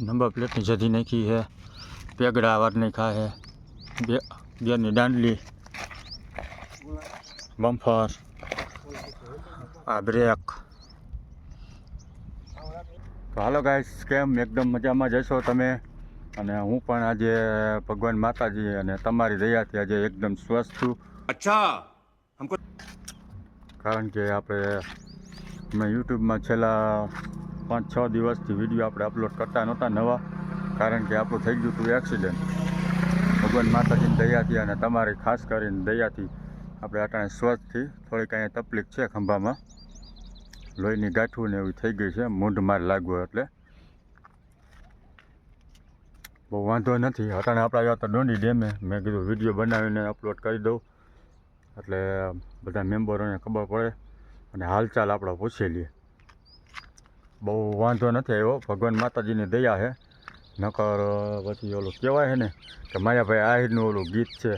Number પ્લેટની જતી નાખી છે પેગડા વાર નાખ્યા છે બે બેની દાંડલી બમ્ફર આ બ્રેક. હાલો ગાઈસ કેમ? એકદમ મજામાં જશો તમે? અને હું પણ આજે ભગવાન માતાજી અને તમારી દયાથી આજે એકદમ સ્વસ્થ છું. અચ્છા કારણ કે આપણે મેં યુટ્યુબમાં છેલ્લા પાંચ, છ દિવસથી વીડિયો આપણે અપલોડ કરતા નહોતા નવા, કારણ કે આપણું થઈ ગયું હતું એક્સિડન્ટ ભગવાન માતાજીની દયાથી અને તમારી ખાસ કરીને દયાથી આપણે અટાણે સ્વસ્થથી થોડીક અહીંયા તકલીફ છે ખંભામાં. લોહીની ગાંઠું ને એવી થઈ ગઈ છે, મૂંઢ માર લાગવો એટલે. બહુ વાંધો નથી. અટાણે આપણે આવ્યા તો ડોંડી ડેમે. મેં કીધું વીડિયો બનાવીને અપલોડ કરી દઉં. એટલે બધા મેમ્બરોને ખબર પડે. અને હાલચાલ આપણે પૂછી લઈએ. બહુ વાંધો નથી આવ્યો. ભગવાન માતાજીની દયા છે નકર પછી ઓલું કહેવાય છે ને કે માયાભાઈ આહિરનું ઓલું ગીત છે.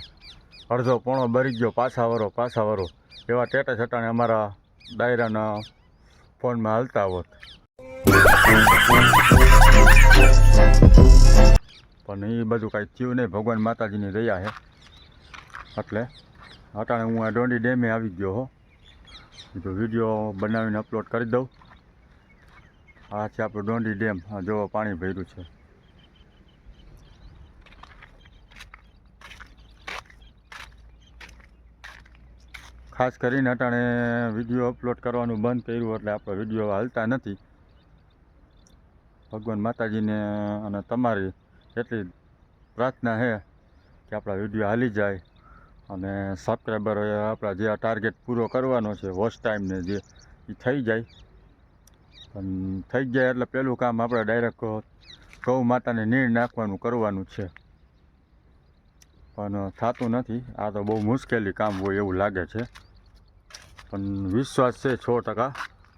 અડધો પોણો બરી ગયો, પાછા વરો પાછા વરો. એવા ટેટા છટાને અમારા ડાયરાના ફોનમાં હાલતા હોત. પણ એ બધું કાંઈ થયું નહીં. ભગવાન માતાજીની દયા છે એટલે અટાણે હું આ ડોંડી ડેમે આવી ગયો હો. જો વીડિયો બનાવીને અપલોડ કરી દઉં. આ છે આપણું ડોંડી ડેમ જોવો પાણી ભર્યું છે. ખાસ કરીને અટાણે વીડિયો અપલોડ કરવાનું બંધ કર્યું એટલે આપણો વીડિયો હાલતા નથી. ભગવાન માતાજીને અને તમારી એટલી પ્રાર્થના છે કે આપણા વીડિયો હાલી જાય અને સબસ્ક્રાઈબર આપણા જે ટાર્ગેટ પૂરો કરવાનો છે વોચ ટાઈમને જે એ થઈ જાય. પણ થઈ જાય એટલે પહેલું કામ આપણે ડાયરેક્ટ ગૌ માતાને નીર નાખવાનું કરવાનું છે. પણ થતું નથી. આ તો બહુ મુશ્કેલી કામ હોય એવું લાગે છે. પણ વિશ્વાસ છે છ ટકા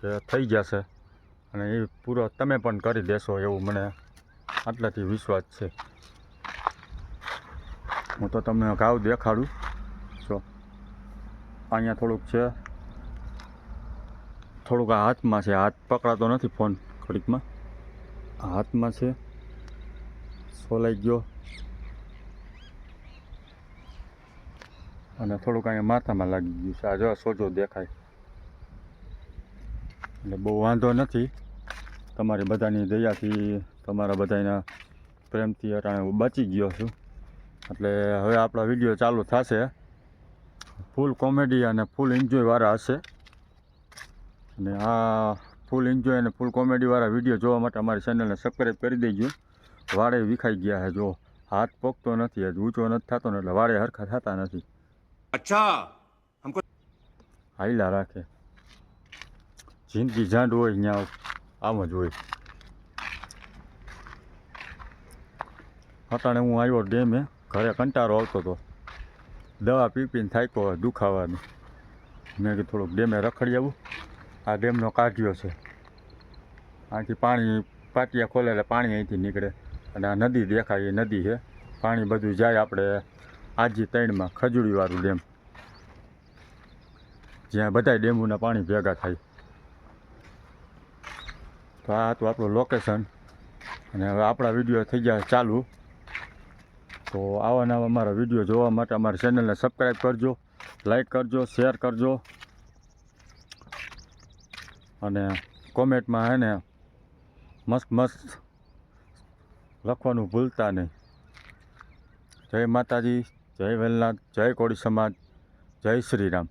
કે થઈ જશે. અને એ પૂરો તમે પણ કરી દેશો એવું મને આટલાથી વિશ્વાસ છે. હું તો તમને ઘાવ દેખાડું. જો, અહીંયા થોડુંક છે. થોડુંક હાથમાં છે. હાથ પકડાતો નથી ફોન ઘડીકમાં. હાથમાં છે. સોલાઈ ગયો. અને થોડુંક અહીંયા માથામાં લાગી ગયું છે. આ જો સોજો દેખાય. એટલે બહુ વાંધો નથી. તમારી બધાની દયાથી તમારા બધાના પ્રેમથી અટાણે હું બચી ગયો છું. એટલે હવે આપણા વીડિયો ચાલુ થશે. ફૂલ કોમેડી અને ફૂલ એન્જોયવાળા હશે. અને આ ફૂલ એન્જોય અને ફૂલ કોમેડીવાળા વીડિયો જોવા માટે અમારી ચેનલને સબસ્ક્રાઈબ કરી દેજો. વાળે વિખાઈ ગયા છે જો. હાથ પોકતો નથી હજુ ઊંચો નથી થતો ને એટલે વાળે હરખા થતા નથી. અચ્છા. હાઈલા રાખે. જિંદગી જાંડ હોય ત્યાં આમ જ હોય. અટાણે હું આવ્યો ડેમે ઘરે કંટારો આવતો હતો દવા પી પીને થાક્યો દુખાવાની. મેં કીધું થોડુંક ડેમે રખડી આવું. આ ડેમનો કાઢ્યો છે. આથી પાણી પાટિયા ખોલે એટલે પાણી અહીંથી નીકળે. અને આ નદી દેખાય, એ નદી છે. પાણી બધું જાય આપણે આજી ત્રણમાં ખજૂરીવાળું ડેમ. જ્યાં બધા ડેમ્બુના પાણી ભેગા થાય. તો આ હતું આપણું લોકેશન અને હવે આપણા વીડિયો થઈ ગયા ચાલુ. તો આવા નવા અમારા વીડિયો જોવા માટે અમારી ચેનલને સબસ્ક્રાઈબ કરજો લાઈક કરજો શેર કરજો. અને કોમેન્ટમાં હે મસ્ત મસ્ત લખવાનું ભૂલતા નહીં. જય માતાજી, જય વેલનાથ, જય કોળી સમાજ, જય શ્રી રામ